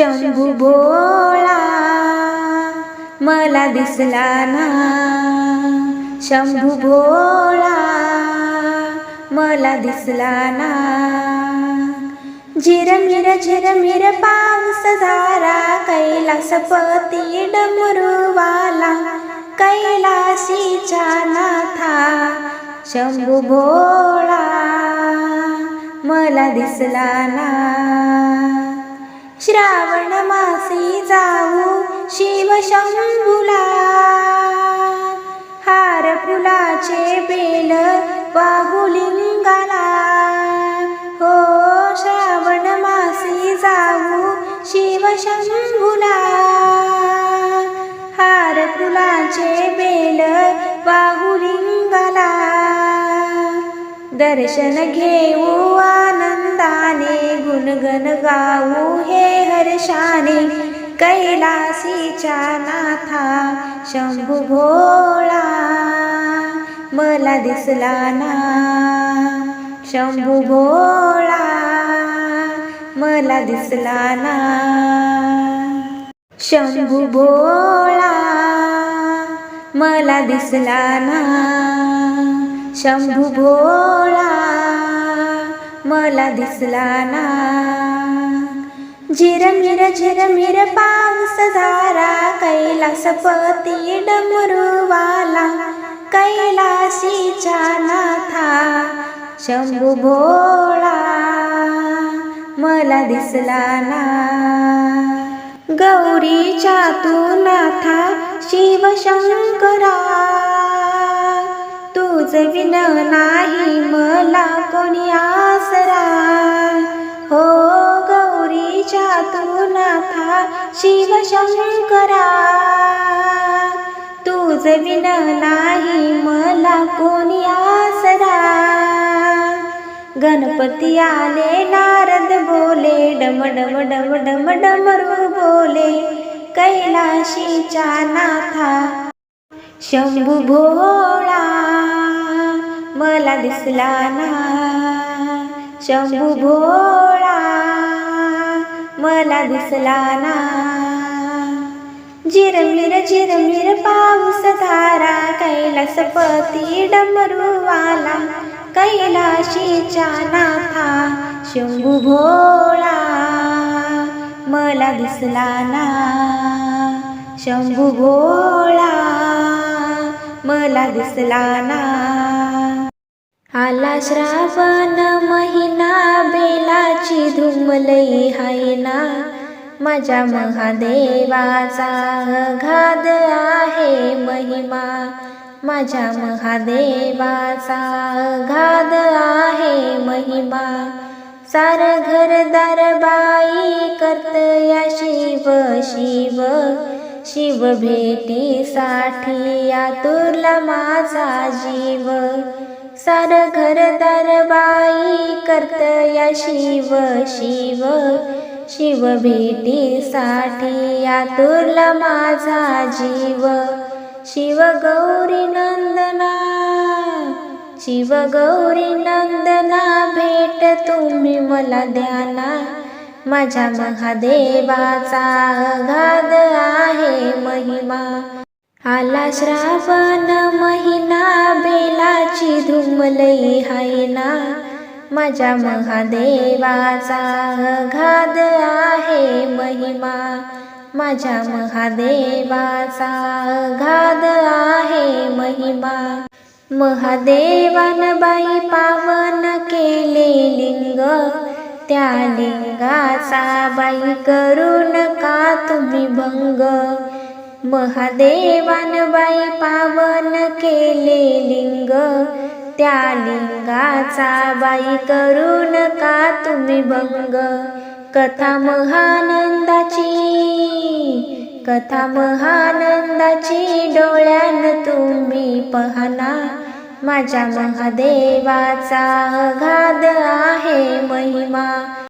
शंभू भोळा मला दिसला ना. शंभू भोळा मला दिसला ना. झिरमिर झिरमिर पाऊस धारा कैलासपती डमरुवाला कैलाशीच्या नाथा. शंभू भोळा मला दिसला ना. श्रावण मासी जाऊ शिव शंभूला हार फुलाचे बेल बाहुलिंगाला. हो श्रावण मासी जाऊ शिव शंभूला हार फुलाचे बेल बाहुलिंगाला. दर्शन घेऊ आनंदाने गुणगण गाऊ हे हर्षाने कैलासीच्या नाथा शंभू भोळा मला दिसला ना. शंभू भोळा मला दिसला ना. शंभू भोळा मला दिसला ना. शंभू भोळा मला दिसला ना. झिरमिर झिरमिर पाऊस धारा कैलासपती डमरुवाला कैलाशीच्या नाथा शंभू भोळा. मला दिसला ना. गौरीच्या तू नाथा शिवशंकरा तुझ विन नाही मला. शिवशंकरा तुझ विन नाही मला कोणी आसरा. गणपती आले नारद बोले डम डम डम डम डमरू बोले कैलाशीच्या नाथा. शंभू भोळा मला दिसला ना. शंभू भोळा मला दिसला ना. झिरमिर झिरमिर पाऊस धारा कैलासपती डमरूवाला कैलाशीच्या नाथा शंभू भोळा. मला दिसला ना. शंभू भोळा. मला दिसला ना. आला श्रावण महिना बे धुमलई हाय ना. माझ्या महादेवाचा घाद आहे महिमा. माझ्या महादेवाचा घाद आहे महिमा. सार घरदार बाई करतया शिव शिव. शिव भेटीसाठी आतुरला माझा जीव. सार घरदार बाई करतया शिव शिव. शिव भेटीसाठी आतुरला माझा जीव. शिव गौरी नंदना शिव गौरी नंदना भेट तुम्ही मला द्याना. माझ्या महादेवाचा घाद आहे महिमा. आला श्रावण महिना बेलाची धुमलई हाय ना माझ्या महादेवाचा घाद आहे महिमा. माझ्या महादेवाचा घाद आहे महिमा. महादेवान बाई पावन केले लिंग. त्या लिंगाचा बाई करून का तुम्ही भंग? महादेवान बाई पावन केले लिंग. त्या लिंगाचा बाई करू नका तुम्ही भंग? कथा महानंदाची कथा महानंदाची डोळ्यान तुम्ही पहाना. माझ्या महादेवाचा घाद आहे महिमा.